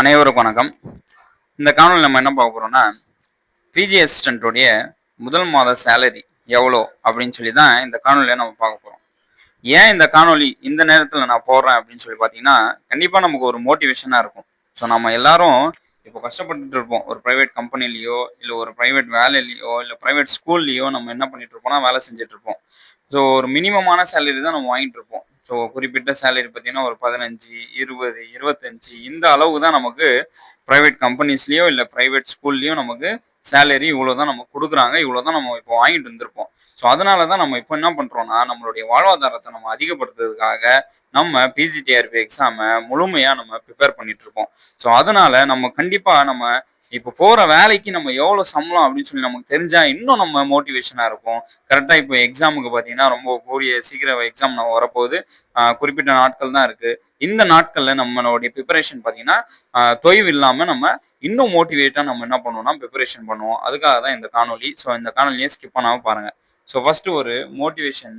அனைவருக்கும் வணக்கம். இந்த காணொலி நம்ம என்ன பார்க்க போகிறோம்னா பிஜி அசிஸ்டண்ட்டுடைய முதல் மாத சேலரி எவ்வளோ அப்படின்னு சொல்லி தான் இந்த காணொலியை நம்ம பார்க்க போகிறோம் ஏன் இந்த காணொலி இந்த நேரத்தில் நான் போடுறேன் அப்படின்னு சொல்லி பார்த்தீங்கன்னா கண்டிப்பாக நமக்கு ஒரு மோட்டிவேஷனாக இருக்கும். ஸோ நம்ம எல்லாரும் இப்போ கஷ்டப்பட்டுட்டு இருப்போம். ஒரு ப்ரைவேட் கம்பெனிலேயோ இல்லை ஒரு ப்ரைவேட் வேலையிலையோ இல்லை ப்ரைவேட் ஸ்கூல்லையோ நம்ம என்ன பண்ணிட்டு இருப்போம்னா வேலை செஞ்சுட்டு இருப்போம். ஸோ ஒரு மினிமமான சேலரி தான் நம்ம வாங்கிட்டு இருப்போம். ஸோ குறிப்பிட்ட சேலரி பார்த்தீங்கன்னா ஒரு பதினஞ்சு இருபது இருபத்தஞ்சு இந்த அளவுக்கு தான் நமக்கு ப்ரைவேட் கம்பெனிஸ்லேயோ இல்லை ப்ரைவேட் ஸ்கூல்லையோ நமக்கு சேலரி இவ்வளோ தான் நம்ம கொடுக்குறாங்க. இவ்வளோ தான் நம்ம இப்போ வாங்கிட்டு வந்திருப்போம் ஸோ அதனால தான் நம்ம இப்போ என்ன பண்ணுறோம்னா நம்மளுடைய வாழ்வாதாரத்தை நம்ம அதிகப்படுத்துறதுக்காக நம்ம பிஜிடிஆர்பி எக்ஸாமை முழுமையாக நம்ம ப்ரிப்பேர் பண்ணிட்டு இருக்கோம். ஸோ அதனால நம்ம கண்டிப்பாக நம்ம இப்போ போகிற வேலைக்கு நம்ம எவ்வளோ சம்பளம் அப்படின்னு சொல்லி நமக்கு தெரிஞ்சால் இன்னும் நம்ம மோட்டிவேஷனாக இருக்கும் கரெக்டாக இப்போ எக்ஸாமுக்கு பார்த்தீங்கன்னா ரொம்ப கூடிய சீக்கிரம் எக்ஸாம் நம்ம வரப்போகுது. குறிப்பிட்ட நாட்கள் தான் இருக்குது இந்த நாட்களில் நம்மளுடைய ப்ரிப்பரேஷன் பார்த்தீங்கன்னா தொய்வு இல்லாமல் நம்ம இன்னும் மோட்டிவேட்டாக நம்ம என்ன பண்ணுவோம்னா ப்ரிப்பரேஷன் பண்ணுவோம். அதுக்காக தான் இந்த காணொலி ஸோ இந்த காணொலியை ஸ்கிப் பண்ணாமல் பாருங்கள் ஸோ ஃபஸ்ட்டு ஒரு மோட்டிவேஷன்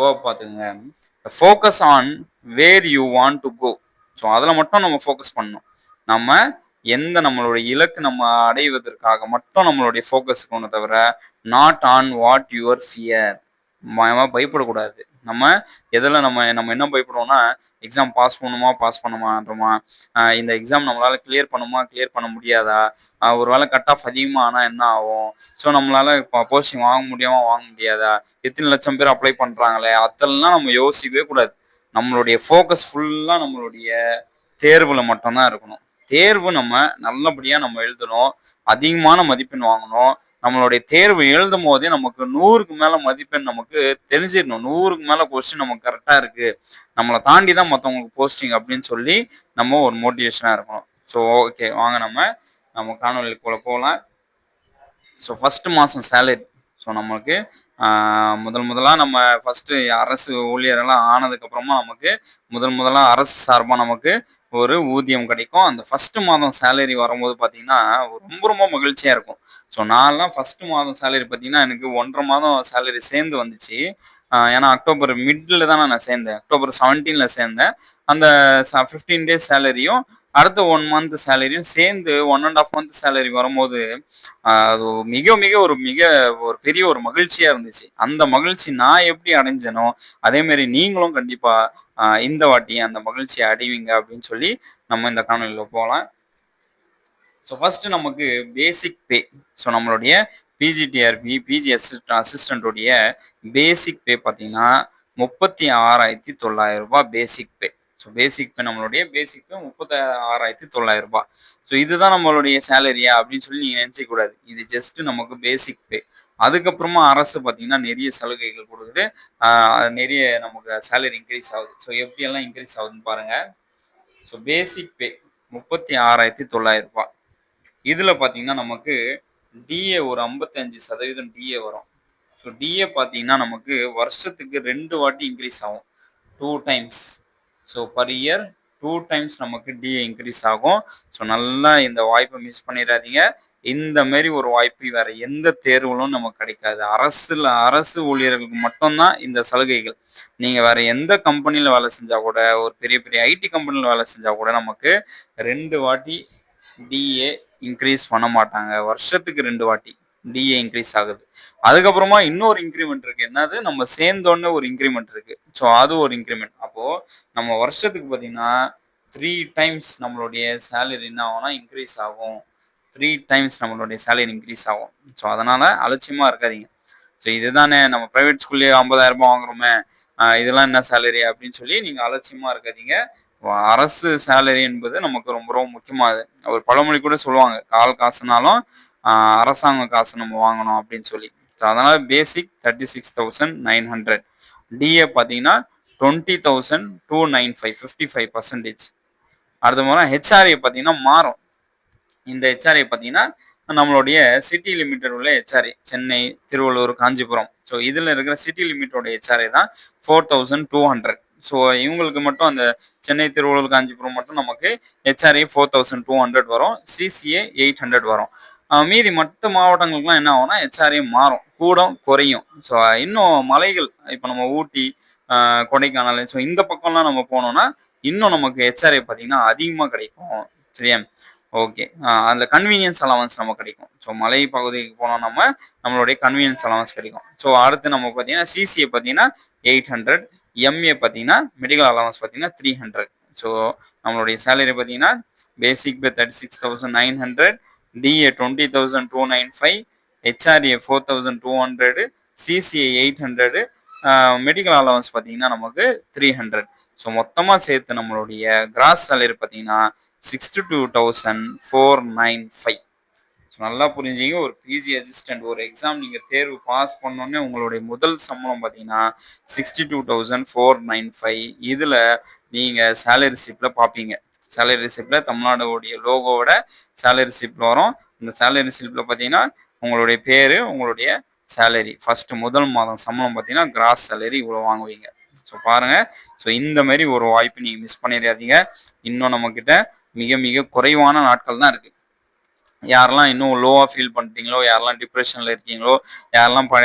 ஓ பார்த்துங்க focus on where you want to go so அதில் மட்டும் நம்ம ஃபோக்கஸ் பண்ணணும். நம்ம எந்த நம்மளுடைய இலக்கு நம்ம அடைவதற்காக மட்டும் நம்மளுடைய ஃபோக்கஸ் இருக்கணும் தவிர not on what your fear பயப்படக்கூடாது. நம்ம எதில் நம்ம நம்ம என்ன பயப்படுவோம்னா எக்ஸாம் பாஸ் பண்ணுமா பாஸ் பண்ண மாட்டோமா இந்த எக்ஸாம் நம்மளால் கிளியர் பண்ணுமா கிளியர் பண்ண முடியாதா? ஒரு வேளை கட் ஆஃப் அதிகமாக ஆனால் என்ன ஆகும்? ஸோ நம்மளால இப்போ போஸ்டிங் வாங்க முடியாமல் வாங்க முடியாதா? எத்தனை லட்சம் பேர் அப்ளை பண்ணுறாங்களே அதெல்லாம் நம்ம யோசிக்கவே கூடாது. நம்மளுடைய ஃபோக்கஸ் ஃபுல்லாக நம்மளுடைய தேர்வில் மட்டும்தான் இருக்கணும். தேர்வு நம்ம நல்லபடியாக நம்ம எழுதணும் அதிகமான மதிப்பெண் வாங்கணும். நம்மளுடைய தேர்வு எழுதும் போதே நமக்கு நூறுக்கு மேலே மதிப்பெண் நமக்கு தெரிஞ்சிடணும். நூறுக்கு மேலே கொஸ்டின் நமக்கு கரெக்டாக இருக்குது நம்மளை தாண்டி தான் மற்றவங்களுக்கு போஸ்டிங் அப்படின்னு சொல்லி நம்ம ஒரு மோட்டிவேஷனாக இருக்கணும். ஸோ ஓகே வாங்க நம்ம நம்ம காணொலிக்குள்ளே போகலாம். ஸோ ஃபஸ்ட்டு மாதம் சேலரி ஸோ நமக்கு முதல் முதலாக நம்ம ஃபஸ்ட்டு அரசு ஊழியரெல்லாம் ஆனதுக்கப்புறமா நமக்கு முதல் முதலாக அரசு சார்பாக நமக்கு ஒரு ஊதியம் கிடைக்கும். அந்த ஃபஸ்ட்டு மாதம் சேலரி வரும்போது பார்த்தீங்கன்னா ரொம்ப ரொம்ப மகிழ்ச்சியாக இருக்கும். ஸோ நான்லாம் ஃபஸ்ட்டு மாதம் சேலரி பார்த்தீங்கன்னா எனக்கு ஒன்றரை மாதம் சேலரி சேர்ந்து வந்துச்சு. ஏன்னா அக்டோபர் மிடில் தானே நான் சேர்ந்தேன். அக்டோபர் செவன்டீனில் சேர்ந்தேன். அந்த ஃபிஃப்டீன் டேஸ் சேலரியும் அடுத்த ஒன் மந்த் சேலரியும் சேர்ந்து one and half month salary வரும்போது அது மிக மிக ஒரு மிக ஒரு பெரிய ஒரு மகிழ்ச்சியாக இருந்துச்சு. அந்த மகிழ்ச்சி நான் எப்படி அடைஞ்சனோ அதேமாரி நீங்களும் கண்டிப்பாக இந்த வாட்டி அந்த மகிழ்ச்சியை அடைவீங்க அப்படின்னு சொல்லி நம்ம இந்த காணொலியில் போகலாம் ஸோ ஃபஸ்ட்டு நமக்கு பேசிக் பே ஸோ நம்மளுடைய பிஜிடிஆர்பி பிஜி அசிஸ்ட் அசிஸ்டண்ட்டுடைய பேசிக் பே பார்த்தீங்கன்னா முப்பத்தி ஆறாயிரத்தி தொள்ளாயிரம் ரூபாய் பேசிக் பே ஸோ பேசிக் பே நம்மளுடைய பேசிக் பே முப்பத்தி ஆறாயிரத்தி தொள்ளாயிரம் ரூபாய். ஸோ இதுதான் நம்மளுடைய சேலரியா அப்படின்னு சொல்லி நீங்கள் நினச்சிக்கூடாது இது ஜஸ்ட் நமக்கு பேசிக் பே. அதுக்கப்புறமா அரசு பார்த்தீங்கன்னா நிறைய சலுகைகள் கொடுக்குது. நிறைய நமக்கு சேலரி இன்க்ரீஸ் ஆகுது. ஸோ எப்படியெல்லாம் இன்க்ரீஸ் ஆகுதுன்னு பாருங்கள் ஸோ பேசிக் பே முப்பத்தி ஆறாயிரத்தி தொள்ளாயிரம் ரூபாய். இதில் பார்த்தீங்கன்னா நமக்கு டிஏ ஒரு ஐம்பத்தஞ்சு சதவீதம் டிஏ வரும். ஸோ டிஏ பார்த்தீங்கன்னா நமக்கு வருஷத்துக்கு ரெண்டு வாட்டி இன்க்ரீஸ் ஆகும். Two times so per year two times நமக்கு டிஏ இன்க்ரீஸ் ஆகும். ஸோ நல்லா இந்த வாய்ப்பை மிஸ் பண்ணிடாதீங்க. இந்த மாரி ஒரு வாய்ப்பு வேற எந்த தேர்வுகளும் நமக்கு கிடைக்காது. அரசுல அரசு ஊழியர்களுக்கு மட்டும்தான் இந்த சலுகைகள். நீங்க வேற எந்த கம்பெனியில் வேலை செஞ்சா கூட ஒரு பெரிய பெரிய ஐடி கம்பெனியில் வேலை செஞ்சா கூட நமக்கு ரெண்டு வாட்டி டிஏ இன்க்ரீஸ் பண்ண மாட்டாங்க. வருஷத்துக்கு ரெண்டு வாட்டி. டிஏ இன்க்ரீஸ் ஆகுது. அதுக்கப்புறமா இன்னொரு இன்க்ரிமெண்ட் இருக்கு. என்னது? நம்ம சேர்ந்தோடனே ஒரு இன்க்ரிமெண்ட் இருக்கு. ஸோ அது ஒரு இன்க்ரிமெண்ட் அப்போ நம்ம வருஷத்துக்கு பார்த்தீங்கன்னா த்ரீ டைம்ஸ் நம்மளுடைய சேலரி என்ன ஆகும்னா இன்க்ரீஸ் ஆகும். த்ரீ டைம்ஸ் நம்மளுடைய சேலரி இன்க்ரீஸ் ஆகும். ஸோ அதனால அலட்சியமாக இருக்காதீங்க. ஸோ இதுதானே நம்ம ப்ரைவேட் ஸ்கூல்லேயே ஐம்பதாயிரம் ரூபாய் வாங்குறோமே. இதெல்லாம் என்ன சேலரி அப்படின்னு சொல்லி நீங்கள் அலட்சியமாக இருக்காதீங்க. அரசு சேலரி என்பது நமக்கு ரொம்ப ரொம்ப முக்கியமானது. ஒரு பழமொழி கூட சொல்லுவாங்க. கால் காசுனாலும் அரசாங்க காசு நம்ம வாங்கணும் அப்படின்னு சொல்லி. ஸோ அதனால் basic thirty six thousand nine hundred DA பார்த்தீங்கன்னா twenty thousand two nine five fifty five percentage அடுத்த முறை ஹெச்ஆர்ஏ பார்த்தீங்கன்னா மாறும். இந்த ஹெச்ஆர்ஏ பார்த்தீங்கன்னா நம்மளுடைய சிட்டி லிமிட்டர் உள்ள ஹெச்ஆர்ஏ சென்னை திருவள்ளூர் காஞ்சிபுரம். ஸோ இதில் இருக்கிற சிட்டி லிமிட்டோட ஹெச்ஆர்ஏ தான் four thousand two hundred so இவங்களுக்கு மட்டும் அந்த சென்னை திருவள்ளூர் காஞ்சிபுரம் மட்டும் நமக்கு HRA four thousand two hundred வரும். சிசிஏ எயிட் ஹண்ட்ரட் வரும். மீதி மற்ற மாவட்டங்களுக்குலாம் என்ன ஆகும்னா ஹெச்ஆர்ஏ மாறும். கூடும் குறையும். ஸோ இன்னும் மலைகள் இப்போ நம்ம ஊட்டி கொடைக்கானல் ஸோ இந்த பக்கம்லாம் நம்ம போனோம்னா இன்னும் நமக்கு ஹெச்ஆர்ஏ பார்த்தீங்கன்னா அதிகமாக கிடைக்கும். சரியா ஓகே அந்த கன்வீனியன்ஸ் அலவன்ஸ் நம்ம கிடைக்கும். ஸோ மலை பகுதிக்கு போனால் நம்ம நம்மளுடைய கன்வீனியன்ஸ் அலவன்ஸ் கிடைக்கும். ஸோ அடுத்து நம்ம பார்த்தீங்கன்னா சிசிஏ பார்த்தீங்கன்னா எயிட் ஹண்ட்ரட் எம்ஏ பார்த்தீங்கன்னா மெடிக்கல் அலவன்ஸ் பார்த்தீங்கன்னா த்ரீ ஹண்ட்ரட் ஸோ நம்மளுடைய சேலரி பார்த்தீங்கன்னா basic pay thirty six thousand nine hundred DA twenty thousand two nine five HRA four thousand two hundred CCA eight hundred medical allowance பார்த்தீங்கன்னா நமக்கு three hundred so மொத்தமாக சேர்த்து நம்மளுடைய gross salary பார்த்தீங்கன்னா sixty two thousand four nine five so நல்லா புரிஞ்சுங்க ஒரு PG assistant ஒரு எக்ஸாம் நீங்கள் தேர்வு பாஸ் பண்ணோன்னே உங்களுடைய முதல் சம்பளம் பார்த்தீங்கன்னா sixty two thousand four nine five இதில் நீங்கள் சேலரி ரிசிப்டில் பார்ப்பீங்க. சேலரி ரிசிப்டில் தமிழ்நாடுடைய லோகோவோட சேலரி ரிசிப்டில் வரும். இந்த சேலரி ரிசிப்டில் பார்த்தீங்கன்னா உங்களுடைய பேர் உங்களுடைய சேலரி ஃபஸ்ட்டு முதல் மாதம் சம்பளம் பார்த்தீங்கன்னா கிராஸ் சேலரி இவ்வளோ வாங்குவீங்க. ஸோ பாருங்கள் ஸோ இந்த மாதிரி ஒரு வாய்ப்பு நீங்கள் மிஸ் பண்ணிடாதீங்க. இன்னும் நம்மக்கிட்ட மிக மிக குறைவான நாட்கள் தான் இருக்குது யாரெல்லாம் இன்னும் லோவாக ஃபீல் பண்ணிட்டீங்களோ யாரெல்லாம் டிப்ரெஷனில் இருக்கீங்களோ யாரெல்லாம் ப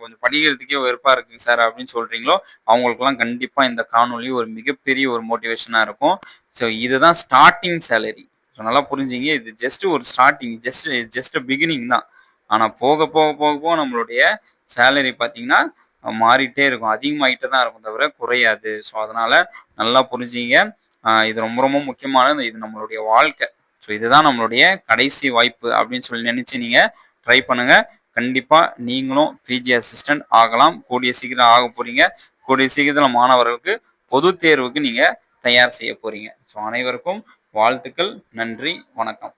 கொஞ்சம் படிக்கிறதுக்கே வெறுப்பாக இருக்குங்க சார் அப்படின்னு சொல்கிறீங்களோ அவங்களுக்குலாம் கண்டிப்பாக இந்த காணொலி ஒரு மிகப்பெரிய ஒரு மோட்டிவேஷனாக இருக்கும். ஸோ இதுதான் ஸ்டார்டிங் சேலரி ஸோ நல்லா புரிஞ்சுங்க. இது ஜஸ்ட் ஒரு ஸ்டார்டிங் ஜஸ்ட் ஜஸ்ட் பிகினிங் தான். ஆனால் போக போக போக போக நம்மளுடைய சேலரி பார்த்தீங்கன்னா மாறிட்டே இருக்கும். அதிகமாகிட்டே தான் இருக்கும் தவிர குறையாது. ஸோ அதனால் நல்லா புரிஞ்சுங்க. இது ரொம்ப ரொம்ப முக்கியமானது. இது நம்மளுடைய வாழ்க்கை. ஸோ இதுதான் நம்மளுடைய கடைசி வாய்ப்பு அப்படின்னு சொல்லி நினச்சி நீங்கள் ட்ரை பண்ணுங்கள் கண்டிப்பாக நீங்களும் பிஜி அசிஸ்டன்ட் ஆகலாம். கூடிய சீக்கிரம் ஆக போகிறீங்க கூடிய சீக்கிரத்தில் மாணவர்களுக்கு பொது தேர்வுக்கு நீங்கள் தயார் செய்ய போகிறீங்க ஸோ அனைவருக்கும் வாழ்த்துக்கள். நன்றி. வணக்கம்.